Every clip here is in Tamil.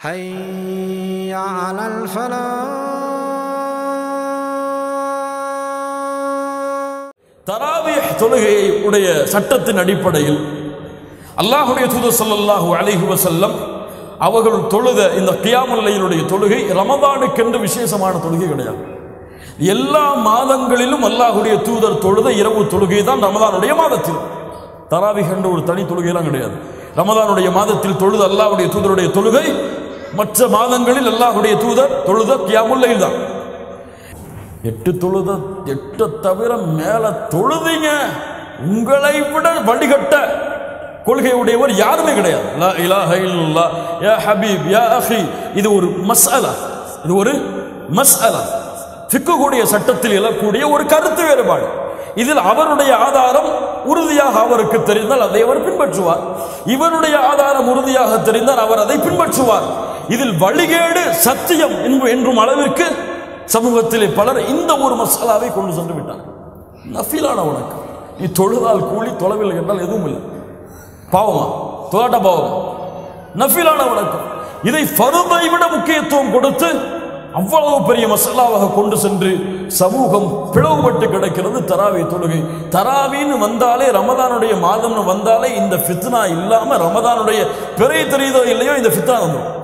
حي على الفلاح தராவிஹ் தொழுகையை உடைய சட்டத்தின் அடிப்படையில் அல்லாஹுடைய தூதர் ஸல்லல்லாஹு அலைஹி வஸல்லம் அவர்கள் தொழுத இந்த கியாமுல்லையினுடைய தொழுகை ரமதானுக்கென்று விசேஷமான தொழுகை கிடையாது எல்லா மாதங்களிலும் அல்லாஹுடைய தூதர் தொழுத இரவு தொழுகை தான் ரமதானுடைய மாதத்தில் தராவிஹ் என்ற ஒரு தனி தொழுகையெல்லாம் கிடையாது ரமதானுடைய மாதத்தில் தொழுத அல்லாஹ்வுடைய தூதருடைய தொழுகை மற்ற மாதங்களில் அல்லாஹுடைய தூதர் தொழுத கியாமுல்லையில் தான். எட்டு தொழுத எட்ட தவிர மேல தொழுதீங்க. உங்களை விட வழிகட்ட கொள்கை உடையவர் யாருமே கிடையாது. லா இலாஹ இல்லல்லாஹ், யா ஹபீப் யா அஹி. இது ஒரு மஸ்அலா. இது ஒரு மஸ்அலா. திக்கக்கூடிய சட்டத்தில் எழக்கூடிய ஒரு கருத்து வேறுபாடு. இதில் அவருடைய ஆதாரம் உறுதியாக அவருக்கு தெரிந்தால் அதை அவர் பின்பற்றுவார். இவருடைய ஆதாரம் உறுதியாக தெரிந்தால் அவர் அதை பின்பற்றுவார். இதில் வழிகேடு சத்தியம் என்று என்றும் அளவிற்கு சமூகத்திலே பலர் இந்த ஒரு மசாலாவை கொண்டு சென்று விட்டார் நஃபீலான உனக்கு நீ தொழுதால் கூலி தொலைவில் என்றால் எதுவும் இல்லை. பாவமா? தொலாட்ட பாவமா? நஃபீலான வணக்கம். இதை பருதை விட முக்கியத்துவம் கொடுத்து அவ்வளவு பெரிய மசாலாவாக கொண்டு சென்று சமூகம் பிளவுபட்டு கிடக்கிறது தராவி தொழுகை. தராவின்னு வந்தாலே ரமதானுடைய மாதம்னு வந்தாலே இந்த ஃபித்னா இல்லாமல் ரமதானுடைய பிறை தெரியுதோ இல்லையோ இந்த ஃபித்னா வந்துடும்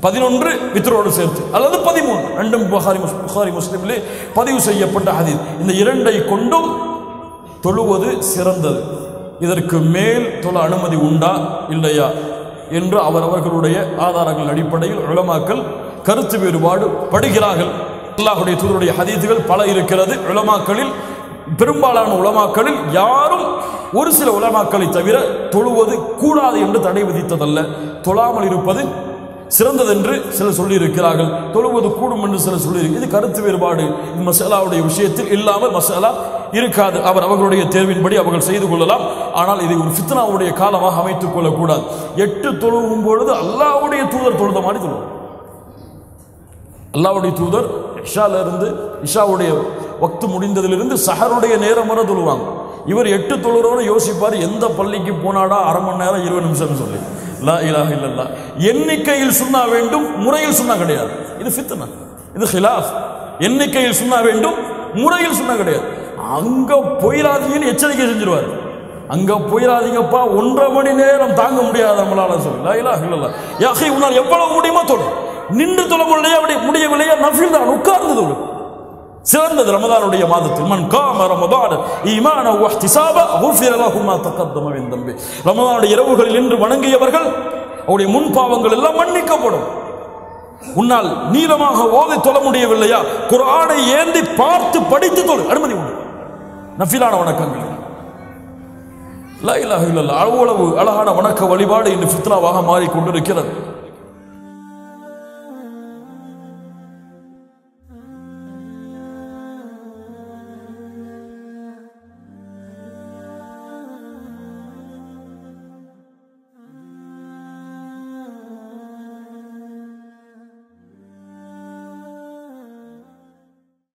பதினொன்று வித்ரோடு சேர்த்து அல்லது பதிமூன்று. ரெண்டும் புகாரி முஸ்- புகாரி முஸ்லீம்லே பதிவு செய்யப்பட்ட ஹதீஸ். இந்த இரண்டை கொண்டும் தொழுவது சிறந்தது. இதற்கு மேல் தொழ அனுமதி உண்டா இல்லையா? என்று அவரவர்களுடைய ஆதாரங்கள் அடிப்படையில் உலமாக்கள் கருத்து வேறுபாடு படுகிறார்கள். அல்லாஹுடைய தூதருடைய ஹதீதுகள் பல இருக்கிறது. உளமாக்களில் பெரும்பாலான உளமாக்களில் யாரும் ஒரு சில உலமாக்களை தவிர தொழுவது கூடாது என்று தடை விதித்ததல்ல. தொழாமல் இருப்பது சிறந்ததென்று சிலர் சொல்லியிருக்கிறார்கள். தொழுவது கூடும் என்று சிலர் சொல்லி இது கருத்து வேறுபாடு. மசாலாவுடைய விஷயத்தில் இல்லாமல் மசாலா இருக்காது. அவர் அவர்களுடைய தேர்வின்படி அவர்கள் செய்து கொள்ளலாம். ஆனால் இதை ஒரு ஃபித்னாவுடைய காலமாக அமைத்துக் கொள்ளக்கூடாது. எட்டு தொழுவும் பொழுது அல்லாவுடைய தூதர் தொழுத மாதிரி தொழுவோம் அல்லாவுடைய தூதர் இஷால இருந்து இஷாவுடைய வக்து முடிந்ததிலிருந்து சஹருடைய நேரம் வரை தொழுவாங்க. இவர் எட்டு தொழுறவனு யோசிப்பார் எந்த பள்ளிக்கு போனாடா அரை மணி நேரம் இருபது நிமிஷம்னு சொல்லி. லா இலாஹ இல்லல்லா எண்ணிக்கையில் சுண்ணா வேண்டும் முறையில் சுண்ணா கிடையாது. இது ஃபித்னா. இது ஹிலாஃப். எண்ணிக்கையில் சுண்ணா வேண்டும் முறையில் சுண்ணா கிடையாது. அங்க போயிடாதீங்கன்னு எச்சரிக்கை செஞ்சிருவார். அங்க போயிடாதீங்கப்பா ஒன்றரை மணி நேரம் தாங்க முடியாது நம்மளால சொல்லி. லா இலாஹ இல்லல்லா யாஹி உன்னால் எவ்வளவு முடியுமோ தொழு. நின்று தொழ முடியவில்லையா அப்படி முடியவில்லையா? நஃபில் தான் உட்கார்ந்து தொழு. சிறந்தது ரமதானுடைய மாதத்தில். மன் காம ரமதான் ஈமான வஹ்திசாப குஃபிர லஹு மா தகத்தம மின் தம்பி. ரமதானுடைய இரவுகளில் நின்று வணங்கியவர்கள் அவருடைய முன் பாவங்கள் எல்லாம் மன்னிக்கப்படும். உன்னால் நீளமாக ஓதி தொழ முடியவில்லையா? குரானை ஏந்தி பார்த்து படித்து தொழு. அனுமதி உண்டு. நஃபிலான வணக்கங்கள். லா இலாஹ அளவு அவ்வளவு அழகான வணக்க வழிபாடு இன்று ஃபித்னாவாக மாறிக்கொண்டிருக்கிறது.